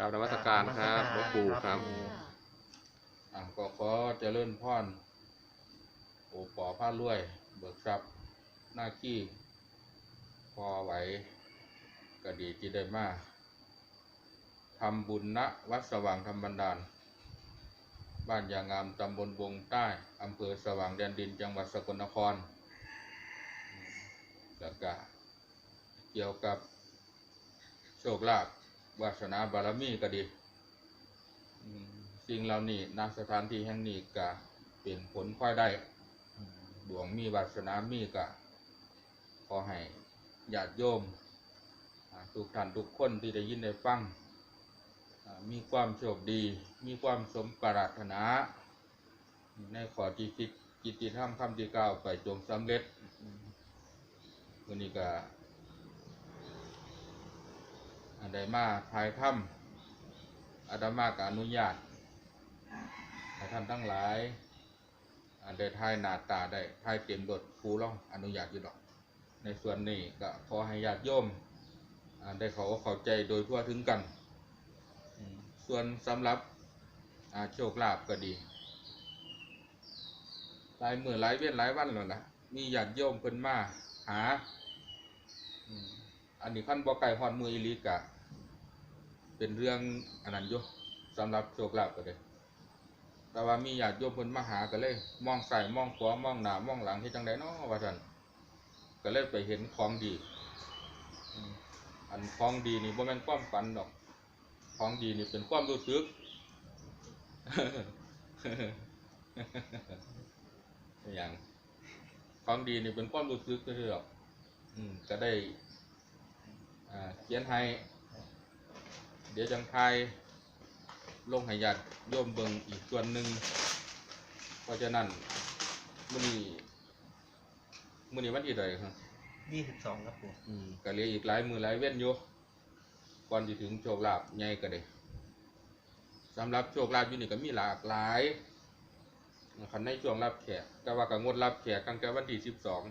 กราบนมัสการครับหลวงปู่ครับ อะก็ขอเจริญพรโอปอผ้ารวย เบิกทรัพย์หน้าขี้ พอไหวก็ดีที่ได้มาทำบุญณวัดสว่างธรรมบันดาล บ้านยางงามตำบลวงใต้อำเภอสว่างแดนดินจังหวัดสกลนครแล้วก็เกี่ยวกับโชคลาภ วาสนาบารมีก็ดีสิ่งเหล่านี้ณสถานที่แห่งนี้ก็เป็นผลพลอยได้ดวงมีวาสนามีก็ขอให้ญาติโยมทุกท่านทุกคนที่ได้ยินได้ฟังมีความโชคดี มีความสมปรารถนา ในขอที่คิดกิจที่ทำคำที่กล่าวไปจงสำเร็จวันนี้ก็ อันใดมาภายถ้ำอาตมาก็อนุญาตให้ท่านทั้งหลายอ่าได้ทายหน้าตาได้ทายเต็มรถครูร้องอนุญาตอยู่ดอก ในส่วนนี้ก็ขอให้ญาติโยมอ่าได้เขาเข้าใจโดยทั่วถึงกัน ส่วนสำหรับโชคลาภก็ดีหลายมือหลายเวียนหลายวันแล้วนะมีญาติโยมเพิ่นมาหา อันนี้ขั้นบ่ไก่ฮอดมืออีลีกะ เป็นเรื่องอันนั้นอยู่สำหรับโชคลาภก็เลยแต่ว่ามีญาติโยมเพิ่นมาหาก็เลย มองใส่มองขวามองหน้ามองหลังที่จังไดเนาะว่าซั่นก็เลยไปเห็นของดี อันของดีนี่บ่แม่นความฝันดอก ของดีนี่เป็นความรู้สึกอย่างของดีนี่เป็นความรู้สึกก็คือดอกอืมก็ได้ ขียนให้ เดี๋ยวจังไทยลงให้ญาติโยมเบิงอีกส่วนหนึ่งเพราะฉะนั้นมื้อนี้มื้อนี้วันที่ใดครับยี่สิบสองครับผมอืมก็เหลืออีกหลายมือหลายเว้นอยู่ก่อนจะถึงโชคลาภใหญ่ก็ได้สำหรับโชคลาภอยู่นี่ก็มีหลากหลายคันในช่วงรับแขกแต่ว่าก็งดรับแขกตั้งแต่วันที่สิบสอง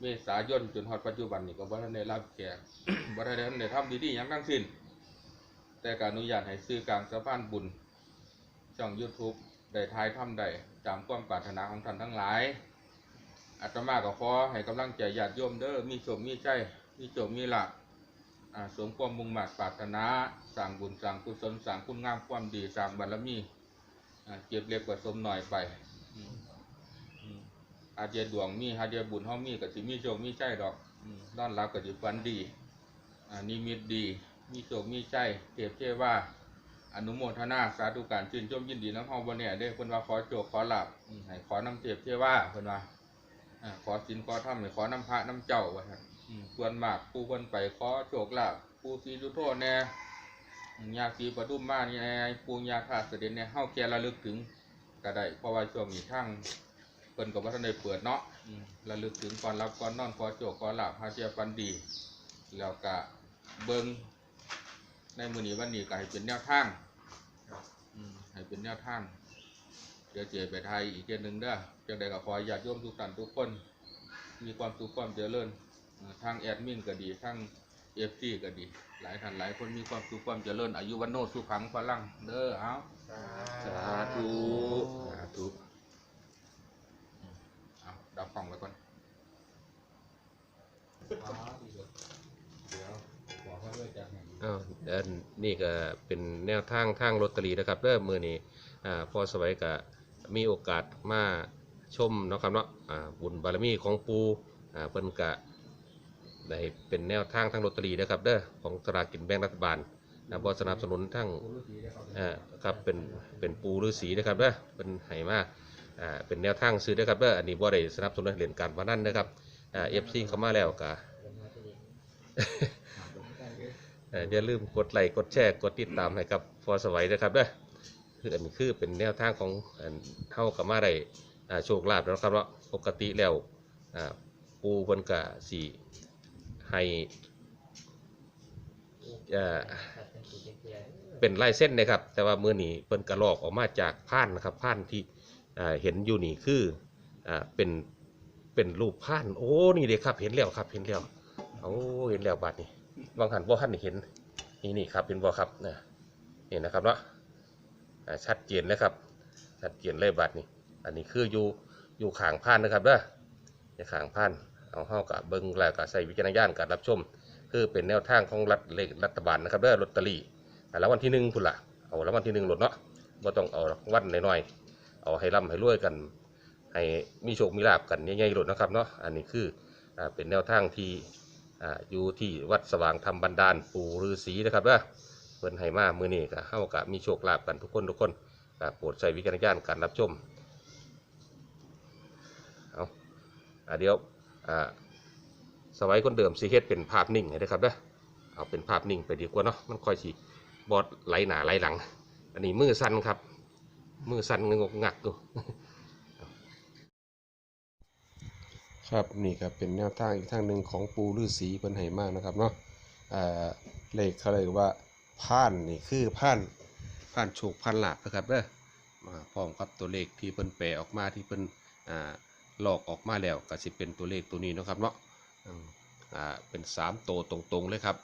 เมษายนจนฮอดปัจจุบันนี่ก็บ่ทันได้รับแขก บ่ทันได้ทำดีๆหยังทั้งสิ้น แต่ก็อนุญาตให้ซื้อกลางสะพานบุญช่อง YouTube ได้ทายทำได้ตามความปรารถนาของท่านทั้งหลายอาตมาก็ขอให้กำลังใจญาติโยมเด้อมีโชคมีใจมีโชคมีหลาภอ่าสมความมุ่งมั่นปรารถนาสร้างบุญสร้างกุศลสร้างคุณงามความดีสร้างบารมีอ่าเก็บเล็กผสมหน่อยไป อาจจะดวงมีหาเดียบุญเฮามีก็สิมีโชคมีใจดอกอืมนอนหลับสิฝันดีอ่านิมิตดี มีโชคมีใจเทพเทว่า อนุโมทนาสาธุการชื่นชมยินดีน้ำเฮาบ่เนี่ยเด้อเพิ่นว่าขอโชคขอหลาภอืมให้ขอน้ำเทพเทว่าเพิ่นว่าอ่าขอสินขอธรรมให้ขอน้ำพระน้ำเจ้าว่าส่วนมากผู้เพิ่นไปขอโชคลาภผู้สีสุโธแน่ยาสีประดุมมานี่แน่ปู่ยาธาตุเสด็จแน่เฮาแค่ระลึกถึงก็ได้เพราะว่าช่วงนี้ทั้ง เพิ่นก็บ่ทันได้เปิดเนาะอืมระลึกถึงก่อนรับก่อนนอนขอโชคขอลาภหาเทียฟันดี แล้วก็เบิ่งในมื้อนี้วันนี้ก็ให้เป็นแนวทางอืมให้เป็นแนวทางเดี๋ยวเจไปไทยอีกเดือนหนึ่งเด้อจังใดก็ขอให้ญาติโยมทุกท่านทุกคน มีความสุขความเจริญเอ่อทางแอดมินก็ดีทางเอฟซีก็ดี หลายท่านหลายคนมีความสุขความเจริญอายุวันโนสุขังพลังเด้อเอาสาธุสาธุอืม เอาดับฟังไว้ก่อนเดี๋ยวบอกเขาด้วยจากไหนอ้าวเดินนี่ก็เป็นแนวทางทางลอตเตอรี่นะครับเริ่มมือนี้อ่าพอสวัยก็มีโอกาสมาชมเนาะครับเนาะอ่าบุญบารมีของปูอ่าเพิ่นก็ได้เป็นแนวทางทางลอตเตอรี่นะครับเด้อของสลากกินแบ่งรัฐบาลนะบ่สนับสนุนทั้งผู้รู้สีได้ครับเอ่อครับเป็นเป็นปูฤาษีนะครับเด้อเป็นไหมา อ่าเป็นแนวทางซื้อนะครับเด้ออันนี้บ่ได้สนับสนุนให้เล่นการพนันนะครับอ่า FC เข้ามาแล้วก็เอ่ออย่าลืมกดไลค์กดแชร์กดติดตามให้กับพอสวัยนะครับเด้อคืออันนี้คือเป็นแนวทางของอันเท่ากับมาได้อ่าโชคลาภแล้วครับเนาะปกติแล้วอ่าปูเพิ่นก็สิให้อ่า เป็นลายเส้นนะครับ แต่ว่ามื้อนี้เพิ่นกระลอกออกมาจากผ่านนะครับผ่านที่ เห็นอยู่นี่คืออเป็นเป็นรูปผ่าน โอ้นี่เด้ครับ เห็นแล้วครับ เห็นแล้วโอ้เห็นแล้วบัดนี้บางหันบ่ทันเห็นนี่นี่ครับเป็นบอครับนี่นะครับเนาะชัดเจนเลยครับ ชัดเจนเลยบัดนี่อันนี้คืออยู่อยู่ขางพานนะครับเด้อในขางพานเอาเข้ากับเบิ้งแล้วก็ใส่วิจารณญาณการรับชม คือเป็นแนวทางของรัฐเลขรัฐบาลนะครับเด้อลอตเตอรี่แล้ววันที่หนึ่งพุ่นละเอาแล้ววันที่หนึ่งหลดเนาะบ่ต้องเอาวันน้อยๆ เอาให้ร่ำให้รวยกัน ให้มีโชคมีลาบกันใหญ่ๆหลดนะครับเนาะอันนี้คืออเป็นแนวทางที่ออยู่ที่วัดสว่างธรรมบันดาลปู่ฤาษีนะครับเด้อเพิ่นให้มามือนี้ก็เฮาก็มีโชคลาภกันทุกคนทุกคนโปรดใช้วิจารณญาณการรับชมเอาอาเดี๋ยวอ่าสไว้คนเดิมสิเฮ็ดเป็นภาพนิ่งให้ได้อครับเด้อเอาเป็นภาพนิ่งไปดีกว่าเนาะมันค่อยสิบอดไหลหนาไหลหลัง อันนี้มือสั่นครับ มือสั่นงกงักอยู่ครับนี่ครับเป็นแนวทางอีกทางหนึ่งของปูฤาษีเพิ่นให้มานะครับเนาะเลขเขาเรียกว่าผ่านนี่คือผ่านผ่านโชคผ่านลาบนะครับเด้อมาพร้อมกับตัวเลขที่เพิ่นแปลออกมาที่เพิ่นหลอกออกมาแล้วก็สิเป็นตัวเลขตัวนี้นะครับเนาะอืมอ่าเป็น3ตัวตรงๆเลยครับ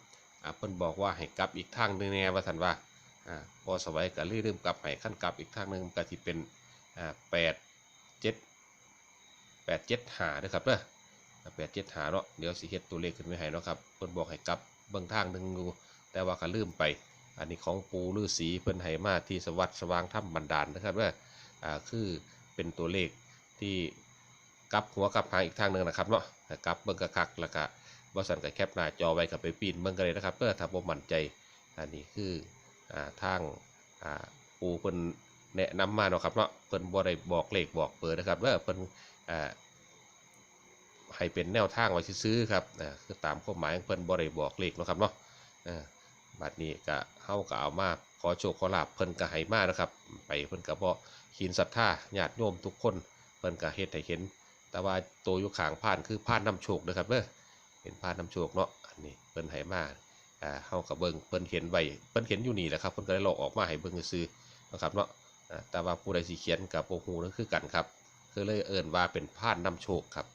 เพิ่นบอกว่าให้กลับอีกทางหนึงแน่ว่าซั่นว่า พอสวัยก็เลยลืมกลับให้ขั้นกลับอีกทางหนึ่งก็สิเป็นอ่า8 7แปดเจ็ดหาด้อครับเด้อแปดเจ็ดหาเนาะเดี๋ยวสิเฮ็ดตัวเลขขึ้นไว้ให้เนาะครับเพิ่นบอกให้กลับเบิ่งทางหนึ่งอยู่แต่ว่าก็ลืมไปอันนี้ของปูฤาษีเพิ่นให้มาที่สวัสดิ์สว่างถ้ำบันดาลนะครับว่าอ่าคือเป็นตัวเลขที่กลับหัวกลับหางอีกทางหนึ่งนะครับเนาะกลับเบิ่งกระคักแล้วก็บ่สั่นก็แคปหน้าจอไว้กับไปปีนเบิ่งกันเลยนะครับเด้อถ้าบ่มั่นใจอันนี้คือ ทางปูเพิ่นแนะนำมาเนาะครับเนาะเพิ่นบ่ได้บอกเลขบอกเบอร์นะครับเด้อเพิ่นให้เป็นแนวทางไว้ซื้อครับคือตามข้อหมายของเพิ่นบ่ได้บอกเลขเนาะครับเนาะบัดนี้ก็เฮาก็เอามาขอโชคขอลาบเพิ่นก็ให้มานะครับ ไปเพิ่นก็บ่ขีนศรัทธาญาติโยมทุกคนเพิ่นก็เฮ็ดให้เห็น แต่ว่าตัวอยู่ข้างผ่านคือผ่านน้ำโชคเด้อครับเด้อเป็นผ่านน้ำโชคเนาะอันนี้เพิ่นให้มา อ่าเฮาก็เบิ่งเพิ่นเห็นไว้เพิ่นเห็นอยู่นี่แหละครับเพิ่นก็ได้หลอกออกมาให้เบิ่งซื่อนะครับเนาะอ่าแต่ว่าผู้ใดสิเขียนกับบ่ฮู้นั่นคือกันครับคือเลยเอิ้นว่าเป็นพานนำโชคครับ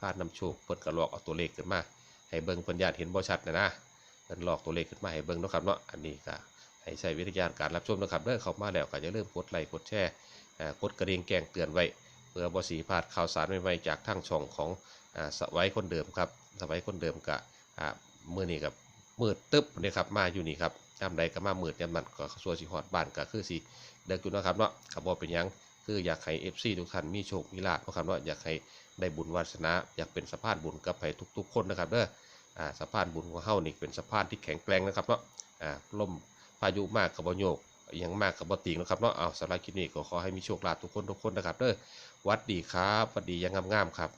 พานนำโชคเพิ่นก็หลอกเอาตัวเลขขึ้นมา ให้เบิ่งเพิ่นญาติเห็นบ่ชัดนะนะเพิ่นหลอกตัวเลขขึ้นมาให้เบิ่งนะครับเนาะอันนี้ก็ให้ใช้วิทยาการรับชมนะครับเด้อเข้ามาแล้วก็อย่าลืมกดไลค์กดแชร์กดกระดิ่งแจ้งเตือนไว้เพื่อบ่สีพลาดข่าวสารใหม่ๆจากทางช่องของสไว้คนเดิมครับสไว้คนเดิมก็อ่ามื้อนี้กับ มืดตึ๊บนี่ครับมาอยู่นี่ครับยามใดก็มามืดยามนั้นก็สัวสิฮอดบ้านก็คือสิเด็กอยู่เนะครับเนาะก็บ่เป็นยังคืออยากให้ FC ทุกท่านมีโชคมีลาภนะครับว่าอยากให้ได้บุญวาสนา อยากเป็นสะพานบุญกับให้ทุก ๆ คนนะครับเด้ออ่าสะพานบุญของเฮานี่เป็นสะพานที่แข็งแกร่งนะครับเนาะอ่าล่มพายุมากกับบโยกยังมากกับบติงนะครับเนาะเอาสำหรับคลิปนี้ก็ขอให้มีโชคลาภทุกคนทุกคนนะครับเด้อวัดดีครับวัดดียังงามๆครับ